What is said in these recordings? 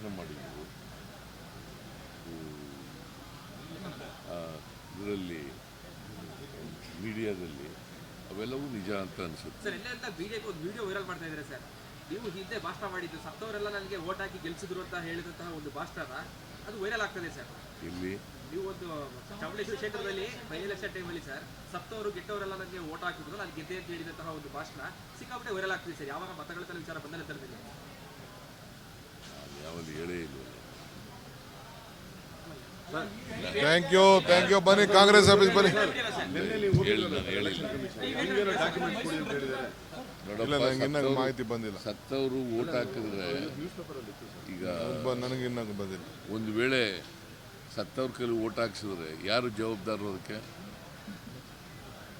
ಭಾಷಣ ಮಾಡಿದ್ರು. ಇದರಲ್ಲಿ ಮೀಡಿಯಾದಲ್ಲಿ ಅವೆಲ್ಲವೂ ನಿಜ ಅಂತ ಅನಿಸುತ್ತೆ. ಸರ್ ಎಲ್ಲ ಬಿಜೆಪಿ ಒಂದು ವಿಡಿಯೋ ವೈರಲ್ ಮಾಡ್ತಾ ಇದ್ದಾರೆ ಸರ್. ನೀವು ಹಿಂದೆ ಭಾಷಣ ಮಾಡಿದ್ದು ಸತ್ತವರೆಲ್ಲ ನನಗೆ ಓಟ್ ಹಾಕಿ ಗೆಲ್ಸಿದ್ರು ಅಂತ ಹೇಳಿದಂತಹ ಒಂದು ಭಾಷಣ ಅದು ವೈರಲ್ ಆಗ್ತದೆ ಸರ್. ಇಲ್ಲಿ ನೀವು ಒಂದು ಚಾಮುಂಡೇಶ್ವರಿ ಕ್ಷೇತ್ರದಲ್ಲಿ ಬೈ ಎಲೆಕ್ಷನ್ ಟೈಮಲ್ಲಿ ಸರ್ ಸತ್ತವರು ಗೆಟ್ಟವರೆಲ್ಲ ನನಗೆ ಓಟ್ ಹಾಕಿದ್ರು ನಾನು ಗೆದ್ದೆ ಅಂತ ಹೇಳಿದಂತಹ ಒಂದು ಭಾಷಣ ಸಿಕ್ಕಾಪಟ್ಟೆ ವೈರಲ್ ಆಗ್ತದೆ ಸರ್. ಯಾವಾಗ ಮತಗಳ ವಿಚಾರ ಬಂದರೆ ನಂತರದಲ್ಲಿ ನಾನು ಯಾವಲ್ಲಿ ಹೇಳೇ ಇಲ್ಲ ಥ್ಯಾಂಕ್ ಯು ಥ್ಯಾಂಕ್ ಯು ಬನ್ನಿ ಕಾಂಗ್ರೆಸ್ ಆಫೀಸ್ ಬನ್ನಿ. ಹೇಳಿ ನಾನು ಹೇಳಿಲ್ಲ ಇಲ್ಲ ನೋಡಪ್ಪ ನಂಗೆ ಇನ್ನೂ ಮಾಹಿತಿ ಬಂದಿಲ್ಲ. ಸತ್ತವರು ಓಟ್ ಹಾಕಿದ್ರೆ ಈಗ ನನಗೆ ಇನ್ನೂ ಬಂದಿಲ್ಲ. ಒಂದು ವೇಳೆ ಸತ್ತವ್ರ ಕೈಲಿ ಓಟ್ ಹಾಕ್ಸಿದ್ರೆ ಯಾರು ಜವಾಬ್ದಾರರು ಅದಕ್ಕೆ?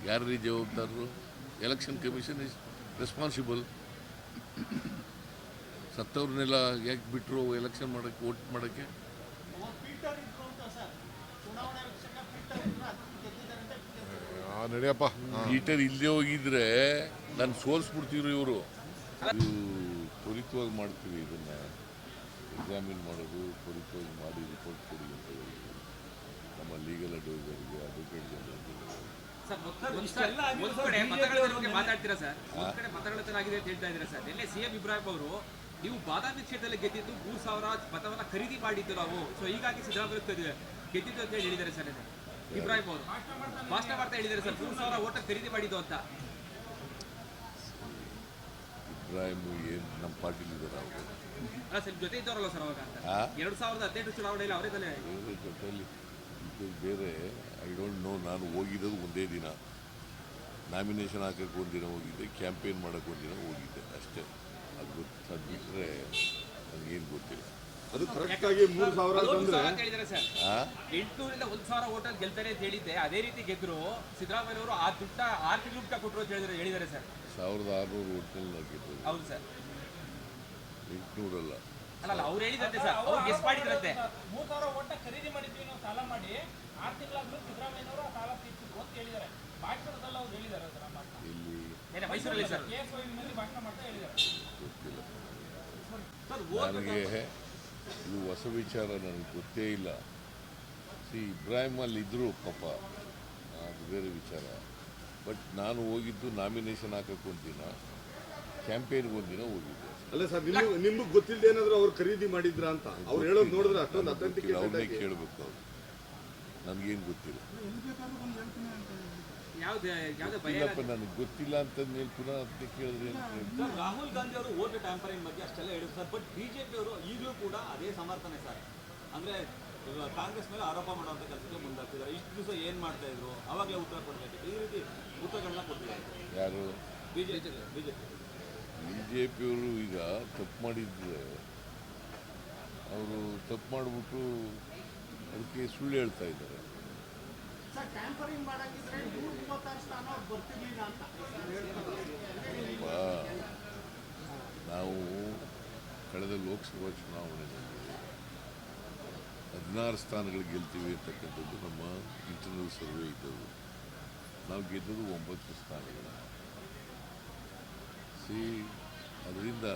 ಯಾರ್ರೀ ಜವಾಬ್ದಾರರು? ಎಲೆಕ್ಷನ್ ಕಮಿಷನ್ ಇಸ್ ರೆಸ್ಪಾನ್ಸಿಬಲ್ ಸತ್ತವ್ರನ್ನೆಲ್ಲ ಯಾಕೆ ಬಿಟ್ಟರು ಎಲೆಕ್ಷನ್ ಮಾಡೋಕ್ಕೆ ವೋಟ್ ಮಾಡೋಕ್ಕೆ? ನಡೆಯಪ್ಪ. ಹೀಟರ್ ಇಲ್ಲದೆ ಹೋಗಿದ್ರೆ ನಾನು ಸೋಲ್ಸ್ಬಿಡ್ತಿದ್ರು ಇವರು. ತ್ವರಿತವಾಗಿ ಮಾಡ್ತೀವಿ ಇದನ್ನ. ಎಕ್ಸಾಮಿನ್ ಮಾಡೋದು ತ್ವರಿತವಾಗಿ ಮಾಡಿ ರಿಪೋರ್ಟ್ ಕೊಡಿ ಅಂತ ಹೇಳಿದ್ರು. ನಮ್ಮ ಲೀಗಲ್ ಅಡ್ವೈಸರ್ಗೆ ಅಡ್ವೊಕೇಟ್ ಜನರಲ್ಗೆ ಸರ್ ಒಂದ್ ಒಂದ್ ಕಡೆ ಮತಗಳ ಬಗ್ಗೆ ಮಾತಾಡ್ತೀರಾ ಸರ್? ಒಂದ್ ಕಡೆ ಮತಗಳ ಆಗಿದೆ ಅಂತ ಹೇಳ್ತಾ ಇದ್ದೀರಾ ಸರ್? ನಿನ್ನೆ ಸಿಎಂ ಇಬ್ರಾಹಿಂ ಅವರು ನೀವು ಬಾದಾಮಿ ಕ್ಷೇತ್ರದಲ್ಲಿ ಗೆದ್ದಿದ್ದು ಮೂರು ಸಾವಿರ ಮತವನ್ನ ಖರೀದಿ ಮಾಡಿದ್ದು ನಾವು. ಸೊ ಹೀಗಾಗಿ ಸಿದ್ದರಾಮಯ್ಯ ಗೆದ್ದಿದ್ದು ಅಂತ ಹೇಳಿ ಹೇಳಿದ್ದಾರೆ ಸರ್ ಇಬ್ರಾಹಿಂ ಅವರು. ಭಾಷಣ ಮಾಡ್ತಾ ಹೇಳಿದ್ದಾರೆ ಸರ್. ಮೂರು ಸಾವಿರ ಓಟ ಖರೀದಿ ಮಾಡಿದ್ದು ಅಂತ. ಇಬ್ರಾಹಿಮ್ ಏನು ನಮ್ಮ ಪಾರ್ಟಿಲಿ ಅಲ್ಲ ಸರ್ ಜೊತೆ ಇದ್ದವರಲ್ಲ ಸರ್ ಅವಾಗ ಎರಡು ಸಾವಿರದ ಹದಿನೆಂಟು ಚುನಾವಣೆಯಲ್ಲಿ ಅವರೇ ತಾನೇ? ಬೇರೆ ಜೊತೆಯಲ್ಲಿ ಬೇರೆ. ಐ ಡೋಂಟ್ ನೋ ನಾನು ಹೋಗಿರೋದು ಒಂದೇ ದಿನ. ನಾಮಿನೇಷನ್ ಹಾಕಕ್ಕೆ ಒಂದಿನ ಹೋಗಿದ್ದೆ. ಕ್ಯಾಂಪೇನ್ ಮಾಡೋಕ್ಕೆ ಒಂದಿನ ಹೋಗಿದ್ದೆ. ಅಷ್ಟೇ. ಅದು ಗೊತ್ತು ಅದು ಬಿಟ್ಟರೆ ನನಗೇನು ಗೊತ್ತಿಲ್ಲ ಅದು ಕರೆಕ್ಟ್ ಆಗಿ ಮೂರು ಸಾವಿರ ಆ? ಎಂಟುನೂರಿಂದ ಒಂದ್ ಸಾವಿರ ಓಟಲ್ಲಿ ಗೆಲ್ತಾರೆ ಅಂತ ಹೇಳಿದ್ದೆ. ಅದೇ ರೀತಿ ಗೆದ್ರು ಸಿದ್ದರಾಮಯ್ಯ ಅವರು ಆ ದುಡ್ಡ ಆರು ತಿಂಗಳು ಊಟ ಕೊಟ್ಟರು ಅಂತ ಹೇಳಿದ್ರೆ ಹೇಳಿದ್ದಾರೆ ಸರ್. ಸಾವಿರದ ಆರುನೂರು ಹಾಕಿದ್ದು ಹೌದು ಸರ್. ಎಂಟುನೂರಲ್ಲ? ಅಲ್ಲ ಅಲ್ಲ ಅವ್ರು ಹೇಳಿದಂತೆ ಸರ್. ಅವ್ರು ಗೆಸ್ ಮಾಡಿದ್ರಂತೆ. ಮೂರ್ ಸಾವಿರ ಒಟ್ಟ ಖರೀದಿ ಮಾಡಿದ್ವಿ ನಾವು ಸಾಲ ಮಾಡಿ ಆರು ತಿಂಗಳಾದ್ರೂ ಸಿದ್ದರಾಮಯ್ಯನವರು ಆ ಸಾಲ ತೀರ್ಸಿದ್ರು ಅಂತ ಹೇಳಿದ್ದಾರೆ. ಭಾಷಣದಲ್ಲಿ ಅವ್ರು ಹೇಳಿದ್ದಾರೆ ಸರ್. ಇಲ್ಲಿ ಮೈಸೂರಲ್ಲಿ ಸರ್. ನನಗೆ ಇದು ಹೊಸ ವಿಚಾರ ನನಗೆ ಗೊತ್ತೇ ಇಲ್ಲ. ಸಿ ಇಬ್ರಾಹಿಂ ಅಲ್ಲಿ ಇದ್ದರು ಪಾಪ ಅದು ಬೇರೆ ವಿಚಾರ. ಬಟ್ ನಾನು ಹೋಗಿದ್ದು ನಾಮಿನೇಷನ್ ಹಾಕಕ್ಕೆ ಒಂದಿನ ಕ್ಯಾಂಪೇನ್ಗೆ ಒಂದಿನ ಹೋಗಿದ್ದೆ. ಅಲ್ಲ ಸರ್ ನಿಮ್ಗೆ ನಿಮ್ಗೆ ಗೊತ್ತಿಲ್ಲದೆ ಏನಾದ್ರು ಅವ್ರು ಖರೀದಿ ಮಾಡಿದ್ರ ಅಂತ? ಅವ್ರು ಹೇಳೋದು ನೋಡಿದ್ರೆ ಅಷ್ಟೊಂದು ಅಥೆಂಟಿಕ್ ಅವ್ರನ್ನೇ ಆಗಿ. ಕೇಳಬೇಕು ಅವ್ರು. ನನಗೇನು ಗೊತ್ತಿಲ್ಲ. ಇಲ್ಲಪ್ಪ ನನಗೆ ಗೊತ್ತಿಲ್ಲ ಅಂತಂದ್ಮೇಲೆ ಪುನಃ ಅದಕ್ಕೆ ಕೇಳಿದ್ರೆ? ಸರ್ ರಾಹುಲ್ ಗಾಂಧಿ ಅವರು ವೋಟ್ ಟ್ಯಾಂಪರಿಂಗ್ ಬಗ್ಗೆ ಅಷ್ಟೆಲ್ಲ ಹೇಳಿದ್ರು ಸರ್ ಬಟ್ ಬಿಜೆಪಿ ಅವರು ಈಗಲೂ ಕೂಡ ಅದೇ ಸಮರ್ಥನೆ ಸರ್. ಅಂದ್ರೆ ಕಾಂಗ್ರೆಸ್ ಮೇಲೆ ಆರೋಪ ಮಾಡುವಂತ ಕೆಲಸಕ್ಕೆ ಮುಂದಾಗ್ತಿದ್ದಾರೆ. ಇಷ್ಟು ದಿವಸ ಏನ್ ಮಾಡ್ತಾ ಇದ್ರು? ಅವಾಗಲೇ ಉತ್ತರ ಕೊಡಬೇಕು ಈ ರೀತಿ ಉತ್ತರಗಳನ್ನ ಕೊಡ್ತಿದ್ದಾರೆ ಯಾರು? ಬಿಜೆಪಿ ಬಿಜೆಪಿ ಬಿ ಜೆ ಪಿಯವರು ಈಗ ತಪ್ಪು ಮಾಡಿದ್ರೆ ಅವರು ತಪ್ಪು ಮಾಡಿಬಿಟ್ಟು ಅದಕ್ಕೆ ಸುಳ್ಳು ಹೇಳ್ತಾ ಇದ್ದಾರೆ. ನಾವು ಕಳೆದ ಲೋಕಸಭಾ ಚುನಾವಣೆಯಲ್ಲಿ ಹದಿನಾರು ಸ್ಥಾನಗಳು ಗೆಲ್ತೀವಿ ಅಂತಕ್ಕಂಥದ್ದು ನಮ್ಮ ಇಂಟರ್ನಲ್ ಸರ್ವೆ ಇದ್ದವು ನಾವು ಗೆದ್ದದು ಒಂಬತ್ತು ಸ್ಥಾನಗಳು. ಸಿ, ಅದರಿಂದ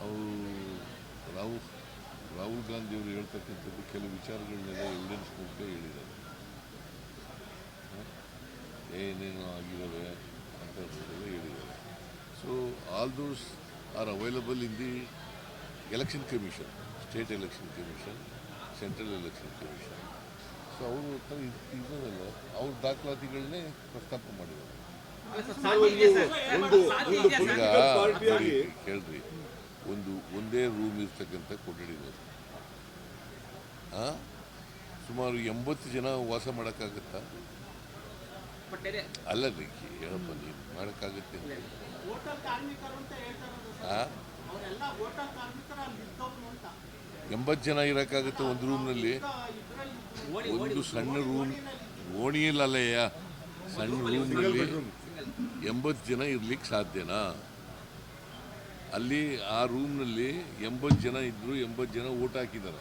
ಅವರು ರಾಹುಲ್ ರಾಹುಲ್ ಗಾಂಧಿಯವರು ಹೇಳ್ತಕ್ಕಂಥದ್ದು ಕೆಲವು ವಿಚಾರಗಳನ್ನೆಲ್ಲ ಎವಿಡೆನ್ಸ್ ಮೂಲಕ ಹೇಳಿದ್ದಾರೆ? ಏನೇನು ಆಗಿದ್ದಾವೆ ಅಂತ ಹೇಳಿದ್ದಾರೆ. So all those are available in the election commission state election commission central election commission so ಅವರು ಇರೋದಲ್ಲ ಅವ್ರ ದಾಖಲಾತಿಗಳನ್ನೇ ಪ್ರಸ್ತಾಪ ಮಾಡಿದ್ದಾರೆ. ಕೇಳ್ರಿ. ಒಂದು ಒಂದೇ ರೂಮ್ ಇರ್ತಕ್ಕಂಥ ಕೊಠಡಿಗಳು ಆ? ಸುಮಾರು ಎಂಬತ್ತು ಜನ ವಾಸ ಮಾಡೋಕ್ಕಾಗತ್ತಾ? ಅಲ್ಲ ರೀ ಹೇಳಪ್ಪ ನೀವು ಮಾಡೋಕ್ಕಾಗುತ್ತೆ ಎಂಬತ್ತು ಜನ ಇರೋಕ್ಕಾಗುತ್ತೆ ಒಂದು ರೂಮ್ನಲ್ಲಿ? ಒಂದು ಸಣ್ಣ ರೂಮ್ ಓಣಿಯಲ್ಲಯ್ಯ ಸಣ್ಣ ರೂಮ್ನಲ್ಲಿ ಎಂಬತ್ತು ಜನ ಇರ್ಲಿಕ್ಕೆ ಸಾಧ್ಯನಾ? ಅಲ್ಲಿ ಆ ರೂಮ್ನಲ್ಲಿ ಎಂಬತ್ತು ಜನ ಇದ್ದರು ಎಂಬತ್ತು ಜನ ಓಟ್ ಹಾಕಿದ್ದಾರೆ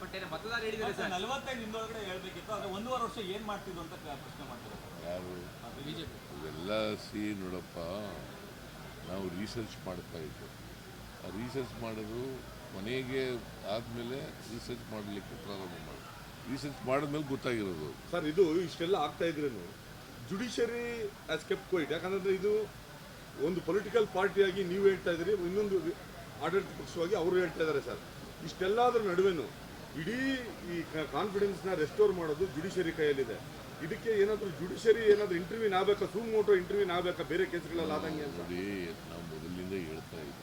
ಬಟ್ ನೆನೆ ಮತದಾರ ಹೇಳಿದ್ದಾರೆ ಸರ್. ನಲವತ್ತೈದು ದಿನದೊಳಗಡೆ ಹೇಳ್ಬೇಕಿತ್ತು ಆದ್ರೆ ಒಂದೂವರೆ ವರ್ಷ ಏನು ಮಾಡ್ತಿದ್ರು ಅಂತ ಕ- ಪ್ರಶ್ನೆ ಮಾಡ್ತಾರೆ ಯಾರು? ಇವೆಲ್ಲ ಸಿ ನೋಡಪ್ಪ ನಾವು ರಿಸರ್ಚ್ ಮಾಡ್ತಾ ಆ ರಿಸರ್ಚ್ ಮಾಡೋದು ಕೊನೆಗೆ ಆದಮೇಲೆ ರಿಸರ್ಚ್ ಮಾಡಲಿಕ್ಕೆ ಪ್ರಾರಂಭ ಮಾಡಿ. ರಿಸರ್ಚ್ ಮಾಡಿದ್ಮೇಲೆ ಗೊತ್ತಾಗಿರೋದು. ಸರ್ ಇದು ಇಷ್ಟೆಲ್ಲ ಆಗ್ತಾ ಇದ್ರೇನು? ಜುಡಿಷರಿ ಆಸ್ ಕೆಪ್ ಕ್ವೈಟ್ ಯಾಕಂದ್ರೆ ಇದು ಒಂದು ಪೊಲಿಟಿಕಲ್ ಪಾರ್ಟಿಯಾಗಿ ನೀವು ಹೇಳ್ತಾ ಇದ್ದೀರಿ ಇನ್ನೊಂದು ಆಡಳಿತ ಪಕ್ಷವಾಗಿ ಅವರು ಹೇಳ್ತಾ ಇದ್ದಾರೆ ಸರ್. ಇಷ್ಟೆಲ್ಲದರ ನಡುವೆನು ಇಡೀ ಈ ಕಾನ್ಫಿಡೆನ್ಸ್ನ ರೆಸ್ಟೋರ್ ಮಾಡೋದು ಜುಡಿಷರಿ ಕೈಯಲ್ಲಿದೆ. ಇದಕ್ಕೆ ಏನಾದರೂ ಜುಡಿಷರಿ ಏನಾದರೂ ಇಂಟರ್ವ್ಯೂ ಆಗಬೇಕಾ ಸೂಮ್ ಮೋಟೋ ಇಂಟರ್ವ್ಯೂ ಆಗಬೇಕಾ ಬೇರೆ ಕೇಸ್ಗಳಲ್ಲಿ ಆದಂಗೆ ಅಂತ. ನೋಡಿ ನಾವು ಮೊದಲಿನಿಂದ ಹೇಳ್ತಾ ಇದ್ದೀವಿ.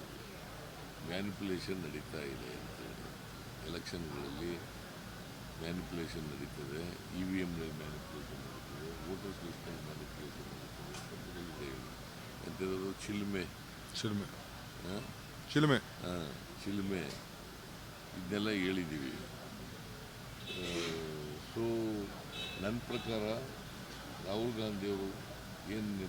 ಮ್ಯಾನಿಪುಲೇಷನ್ ನಡೀತಾ ಇದೆ ಅಂತೇಳಿ ಎಲೆಕ್ಷನ್ಗಳಲ್ಲಿ ಮ್ಯಾನಿಪುಲೇಷನ್ ನಡೀತದೆ. ಇ ವಿ ಎಮ್ನಲ್ಲಿ ಮ್ಯಾನಿಪುಲೇಷನ್ ನಡೀತದೆ. ವೋಟರ್ಸ್ ಲಿಸ್ಟ್ನಲ್ಲಿ ಮ್ಯಾನಿಪುಲೇಷನ್ ನಡೀತದೆ. ಎಂಥದ್ದು ಚಿಲ್ಮೆ. ಚಿಲ್ಮೆ. ಹಾಂ? ಚಿಲ್ಮೆ. ಹಾಂ ಚಿಲ್ಮೆ. ಇದನ್ನೆಲ್ಲ ಹೇಳಿದ್ದೀವಿ. ಸೊ ನನ್ನ ಪ್ರಕಾರ ರಾಹುಲ್ ಗಾಂಧಿಯವರು ಏನು